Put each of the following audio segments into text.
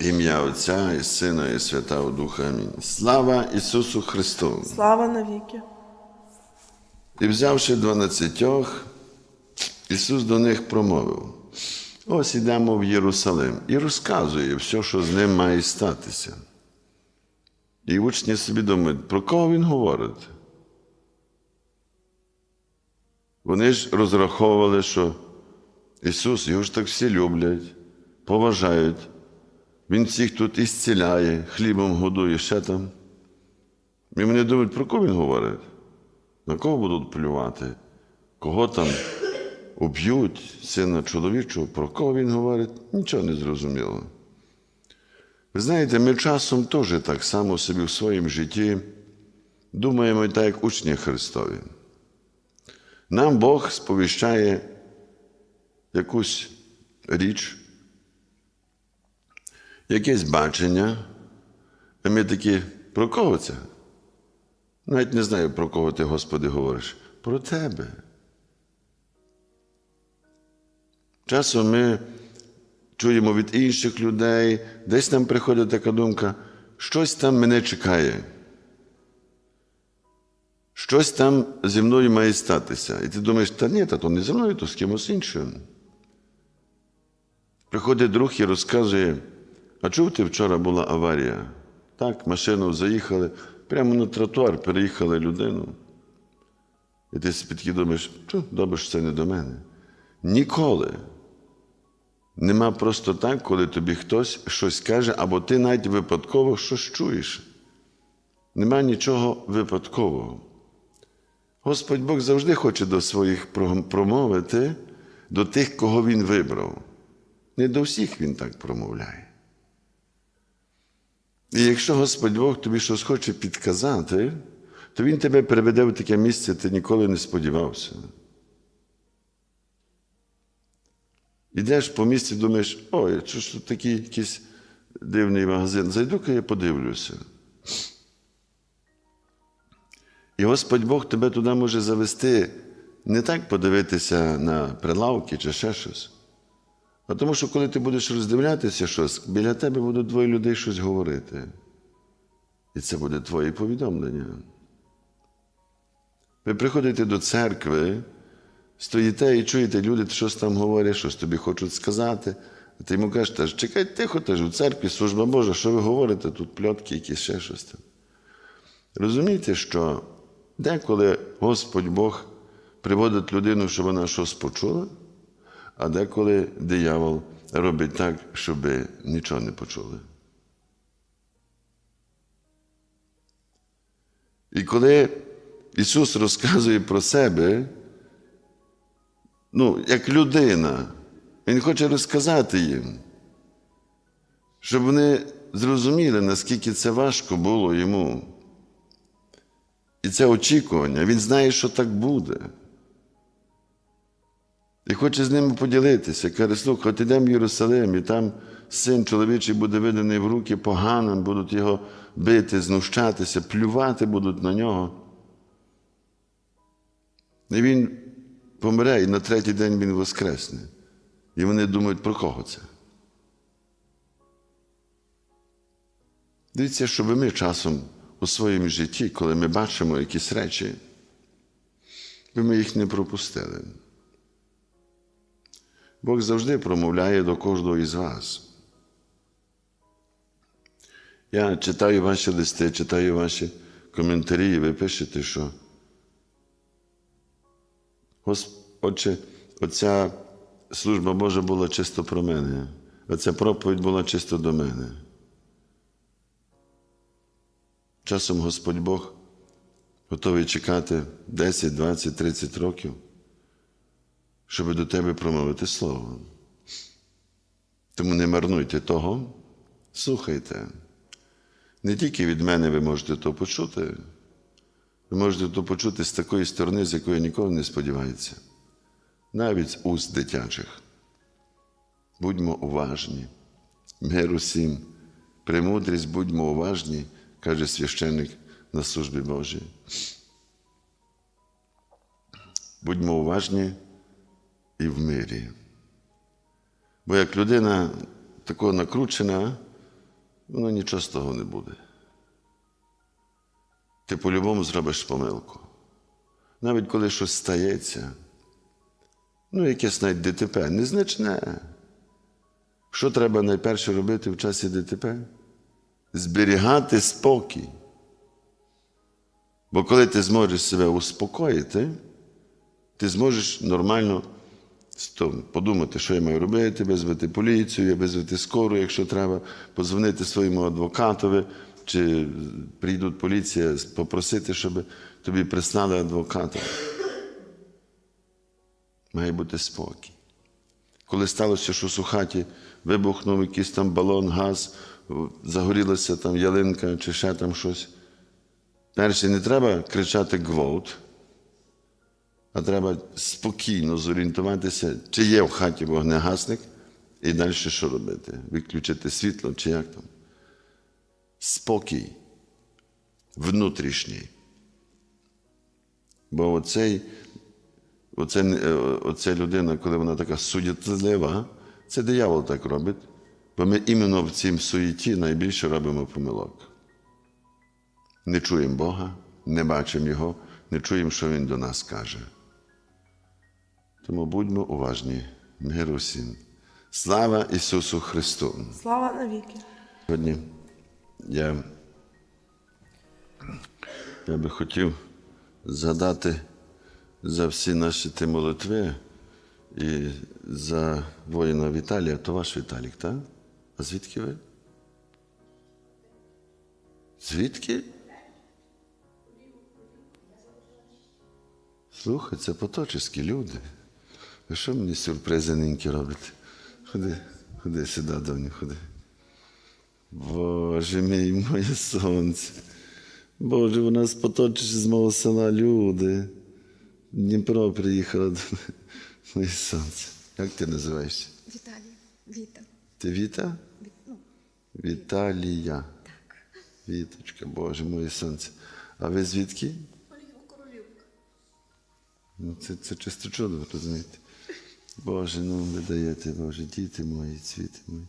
Ім'я Отця і Сина, і Святого Духа. Амінь. Слава Ісусу Христу! Слава навіки. І взявши дванадцятьох, Ісус до них промовив: ось ідемо в Єрусалим і розказує все, що з ним має статися. І учні собі думають, про кого він говорить? Вони ж розраховували, що Ісус, його ж так всі люблять, поважають. Він всіх тут і хлібом годує ще там. І вони думають, про кого він говорить? На кого будуть плювати? Кого там уб'ють, сина чоловічого, про кого він говорить? Нічого не зрозуміло. Ви знаєте, ми часом теж так само собі в своєму житті думаємо так, як учні Христові. Нам Бог сповіщає якусь річ, якесь бачення, а ми такі, про кого це? Навіть не знаю, про кого ти, Господи, говориш. Про тебе. Часом ми чуємо від інших людей, десь нам приходить така думка, щось там мене чекає. Щось там зі мною має статися. І ти думаєш, та ні, та то не зі мною, то з кимось іншим. Приходить друг і розказує, а чув вчора була аварія? Так, машину заїхали, прямо на тротуар переїхали людину. І ти собі таки думаєш, «Чу, добре, що це не до мене. Ніколи. Нема просто так, коли тобі хтось щось каже, або ти навіть випадково щось чуєш. Нема нічого випадкового. Господь Бог завжди хоче до своїх промовити, до тих, кого Він вибрав. Не до всіх Він так промовляє. І якщо Господь Бог тобі щось хоче підказати, то Він тебе приведе в таке місце, ти ніколи не сподівався. Ідеш по місці, думаєш, ой, що ж тут такий якийсь дивний магазин, зайду-ка я подивлюся. І Господь Бог тебе туди може завести не так подивитися на прилавки чи ще щось. Тому що коли ти будеш роздивлятися щось, біля тебе будуть двоє людей щось говорити. І це буде твоє повідомлення. Ви приходите до церкви, стоїте і чуєте, люди щось там говорять, щось тобі хочуть сказати. А ти йому кажеш, теж, чекай тихо, теж у церкві, служба Божа, що ви говорите? Тут пльотки, якісь ще щось там. Розумієте, що деколи Господь Бог приводить людину, щоб вона щось почула, а деколи диявол робить так, щоб нічого не почули. І коли Ісус розказує про себе, ну, як людина, Він хоче розказати їм, щоб вони зрозуміли, наскільки це важко було йому. І це очікування, він знає, що так буде. І хоче з ними поділитися. Каже, слухай, от йдемо в Єрусалим, і там син чоловічий буде виданий в руки поганим, будуть його бити, знущатися, плювати будуть на нього. І він помре, і на третій день він воскресне. І вони думають, про кого це? Дивіться, щоб ми часом у своєму житті, коли ми бачимо якісь речі, ми їх не пропустили. Бог завжди промовляє до кожного із вас. Я читаю ваші листи, читаю ваші коментарі, і ви пишете, що Отче, оця служба Божа була чисто про мене, оця проповідь була чисто до мене. Часом Господь Бог готовий чекати 10, 20, 30 років, щоб до тебе промовити слово. Тому не марнуйте того, слухайте. Не тільки від мене ви можете то почути, ви можете то почути з такої сторони, з якої ніколи не сподівається, навіть з уст дитячих. Будьмо уважні, мир усім, премудрість, будьмо уважні, каже священник на службі Божій. Будьмо уважні і в мирі. Бо як людина такого накручена, воно нічого з того не буде. Ти по-любому зробиш помилку. Навіть коли щось стається, ну, якесь навіть ДТП, незначне. Що треба найперше робити в часі ДТП? Зберігати спокій. Бо коли ти зможеш себе успокоїти, ти зможеш нормально подумати, що я маю робити, визвати поліцію, визвати скору, якщо треба, подзвонити своєму адвокатові, чи прийдуть поліція, попросити, щоб тобі прислали адвоката. Має бути спокій. Коли сталося, що у хаті вибухнув якийсь там балон, газ, загорілася там ялинка чи ще там щось. Перше, не треба кричати гвалт, а треба спокійно зорієнтуватися, чи є в хаті вогнегасник, і далі що робити? Виключити світло чи як там. Спокій внутрішній. Бо оцей, оце, е, оця людина, коли вона така суєтлива, це диявол так робить. Бо ми іменно в цім суєті найбільше робимо помилок. Не чуємо Бога, не бачимо Його, не чуємо, що Він до нас каже. Тому будьмо уважні, миру всім. Слава Ісусу Христу! Слава навіки. Сьогодні я, я би хотів згадати за всі наші ті молитви і за воїна Віталія, то ваш Віталік, так? А звідки ви? Звідки? Слухай, це поточські люди. Ви що мені сюрпризи ниньки робите? Ходи, ходи сюди, доню, ходи. Боже мій, моє сонце. Боже, у нас поточиш з мого села люди. Дніпро приїхала до мене. Моє сонце. Як ти називаєшся? Віталій, Віта. Ти Віта? Віт- ну, Віталія. так. Віточка, Боже, моє сонце. А ви звідки? Ну, це, це чисто чудо, розумієте? Боже, ну ви даєте, Боже, діти мої, цвіти мої.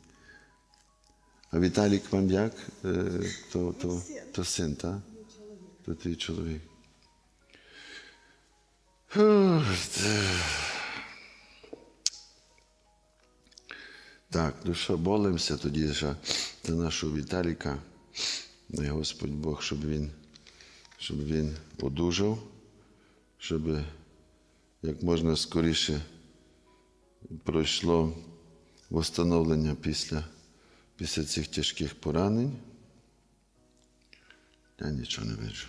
А Віталік вам як? Е, То, то, то син, так? То твій чоловік. Так, ну що, молимося тоді за за нашого Віталіка. Дай Господь Бог, щоб він, щоб він одужав, щоб як можна скоріше пройшло восстановлення після, після цих тяжких поранень. Я нічого не бачу.